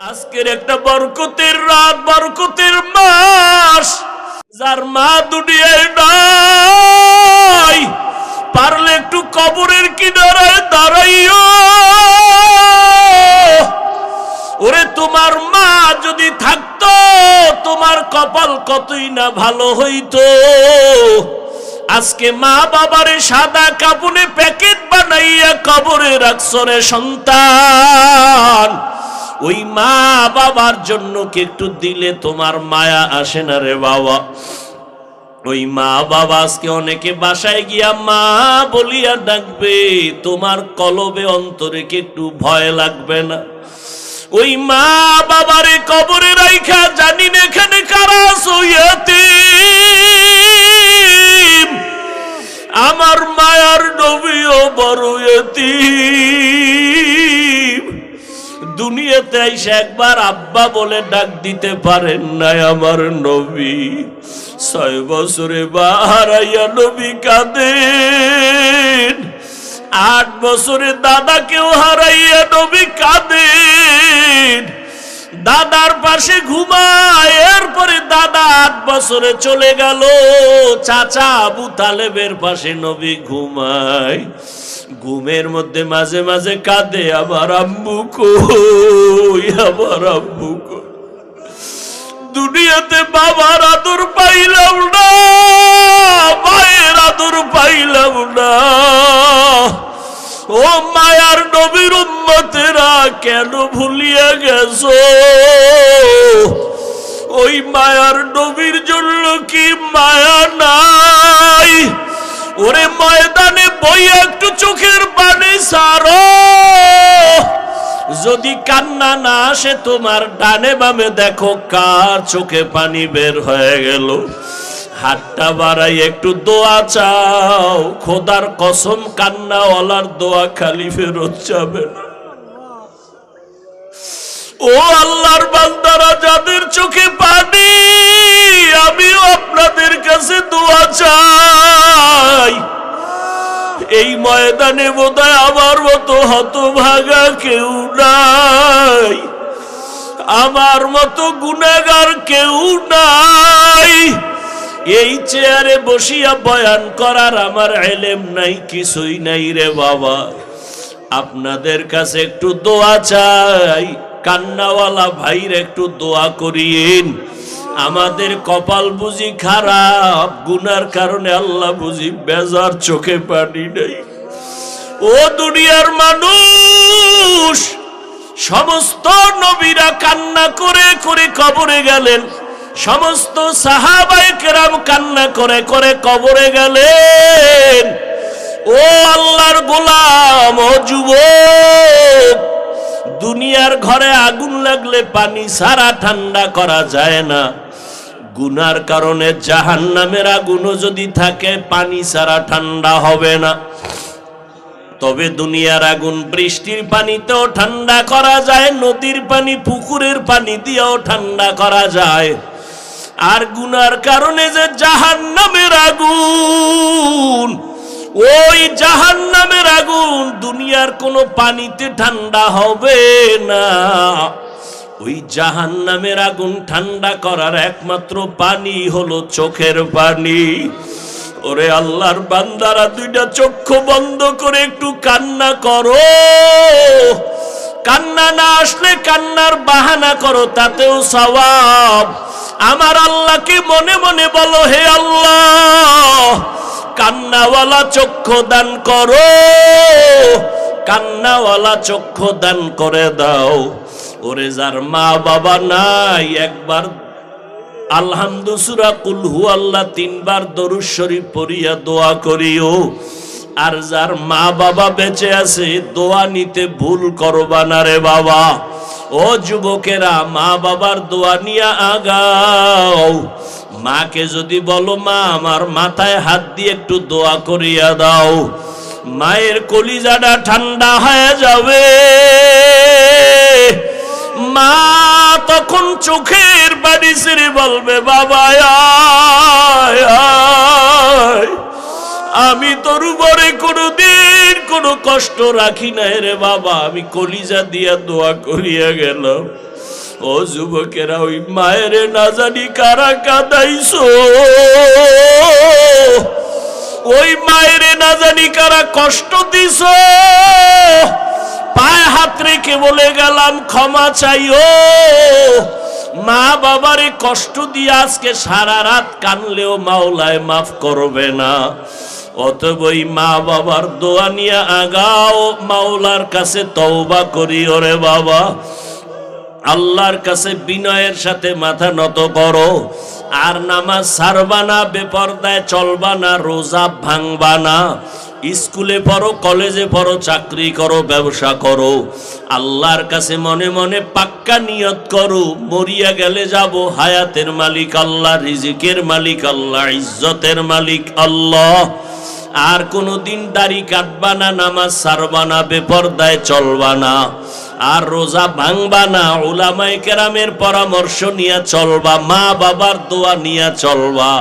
আজকের একটা বরকতের রাত, বরকতের মাস। যার মা দুনিয়ায় নাই, পারলে একটু কবরের কিনারায় দাঁড়াইও। ওরে, তোমার মা যদি থাকতো, তোমার কপাল কতই না ভালো হইতো। আজকে মা বাবারে সাদা কাপড়ে প্যাকেট বানাইয়া কবরে রাখছো রে সন্তান। ওই মা বাবার জন্য কি একটু দিলে তোমার মায়া আসে না রে বাবা? ওই মা বাবা আজকে অনেকে বাসায় গিয়া মা বলিয়া ডাকবে, তোমার কলবে অন্তরে কি একটু ভয় লাগবে না? ওই মা বাবারে কবরে রাইখা জানি না এখানে কারা সইয়াতে আমার মায়ার নবীও বড় এতিম। দুনিয়াতে এসে একবার আব্বা বলে ডাক দিতে পারেন নাই আমার নবী। ছয় বছরে বাহারাইয়া নবী কাঁদেন। আট বছরে দাদাকেও হারাইয়া নবী কাঁদেন। দাদার পাশে ঘুমায়, এরপরে দাদা আট বছরে চলে গেল। চাচা আবু তালেবের পাশে নবী ঘুমায়। ঘুমের মধ্যে মাঝে মাঝে কাঁদে, আমার আম্মু কই? আম্মু কই? দুনিয়াতে বাবার আদর পাইলাম না, মায়ের আদর পাইলাম না। ও মায়ার নবীর উম্মতেরা কেন ভুলিয়া গেছো? ওই মায়ার নবীর জন্য কি মায়া নাই? ওরে ময়দানে বই একটু চোখের পানি সারো। যদি কান্না না আসে তোমার ডানে বামে, দেখো কার চোখে পানি বের হয়ে গেল। হাতটা বাড়াই একটু দোয়া চাও। খোদার কসম, কান্নাওয়ালার দোয়া খালি ফেরত যাবে না। ও আল্লাহর বান্দারা, যাদের চোখে পানি, আমিও আপনাদের কাছে দোয়া চাই। এই ময়দানে বোধহয় আমার মতো হতভাগা কেউ নাই। আমার মতো গুনাগার কেউ নাই। এই চেয়ারে বসিয়া বয়ান করার আমার এলেম নাই, কিছুই নাই রে বাবা। আপনাদের কাছে একটু দোয়া চাই। কান্নাওয়ালা ভাইর একটু দোয়া করিয়েন। আমাদের কপাল বুঝি খারাপ, গুনার কারণে আল্লাহ বুঝি বেজার চোখে পানি নেই। ও দুনিয়ার মানুষ, সমস্ত নবীরা কান্না করে করে কবরে গেলেন। সমস্ত সাহাবাই কেরাম কান্না করে করে কবরে গেলেন। ও আল্লাহর গোলাম, ও যুবক দুনিয়ার ঘরে আগুন লাগলে পানি সারা ঠান্ডা করা যায় না। গুনার কারণে জাহান নামের আগুনও যদি থাকে, পানি সারা ঠান্ডা হবে না। তবে দুনিয়ার আগুন বৃষ্টির পানিতেও ঠান্ডা করা যায়, নদীর পানি, পুকুরের পানি দিয়েও ঠান্ডা করা যায়। আর গুনার কারণে যে জাহান নামের আগুন আগুন দুনিয়ার কোনো পানিতে ঠান্ডা হবে না। ওই জাহান নামের আগুন ঠান্ডা করার একমাত্র পানি হলো চোখের পানি। ওরে আল্লাহর বান্দারা, দুইটা চক্ষু বন্ধ করে একটু কান্না করো। কান্না না আসলে কান্নার বাহানা করো, তাতেও সওয়াব। আমার আল্লাহকে মনে মনে বলো, হে আল্লাহ কান্নাওয়ালা চক্ষু দান করো। কান্নাওয়ালা চক্ষু দান করে দাও। ওরে যার মা বাবা নাই, একবার আলহামদু সুরা কুলহু আল্লাহ তিনবার দরুদ শরীফ পড়িয়া দোয়া করিও। আর যার মা বাবা বেঁচে আছে, দোয়া নিতে ভুল করবা না রে বাবা। ও যুবকেরা, মা বাবার দোয়া নিয়ে আগাও। মাকে যদি বলো, মা, আমার মাথায় হাত দিয়ে একটু দোয়া করিয়া দাও। মায়ের কলিজাটা ঠান্ডা হয়ে যাবে। মা তখন চোখের বাড়ি ছেড়ে বলবে, বাবা। আমি তোর উপরে কোনোদিন কোনো কষ্ট রাখি না রে বাবা। আমি কলিজা দিয়া দোয়া করিয়া গেলাম। ও যুবকেরা, ওই মায়ের না জানি কারা কাদাইছো? ওই মায়ের না জানি কারা কষ্ট দিছ? পায়ে হাত রেখে বলে গেলাম, ক্ষমা চাইও। মা বাবারে কষ্ট দিয়ে আজকে সারা রাত কানলেও মাওলায় মাফ করবে না। অতবই মা বাবার দোয়া নিয়ে আগাও, মাওলার কাছে তওবা করি ওরে বাবা। আল্লাহর কাছে বিনয়ের সাথে মাথা নত করো। আর নামাজ সারবা না, বেপরদায় চলবা না, রোজা ভাঙবা না। স্কুলে পড়ো, কলেজে পড়ো, চাকরি করো, ব্যবসা করো। আল্লাহর কাছে মনে মনে পাক্কা নিয়ত করো, মরিয়া গেলে যাব, হায়াতের মালিক আল্লাহ, রিজিকের মালিক আল্লাহ, ইজ্জতের মালিক আল্লাহ। আর কোনো দিন দাড়ি কাটবা না, নামাজ সারবা না, বেপরদায় চলবা না। আর রোজা ভাঙবা না ওলামাই কেরামের পরামর্শ নিয়ে চলবা মা বাবার দোয়া নিয়ে চলবা।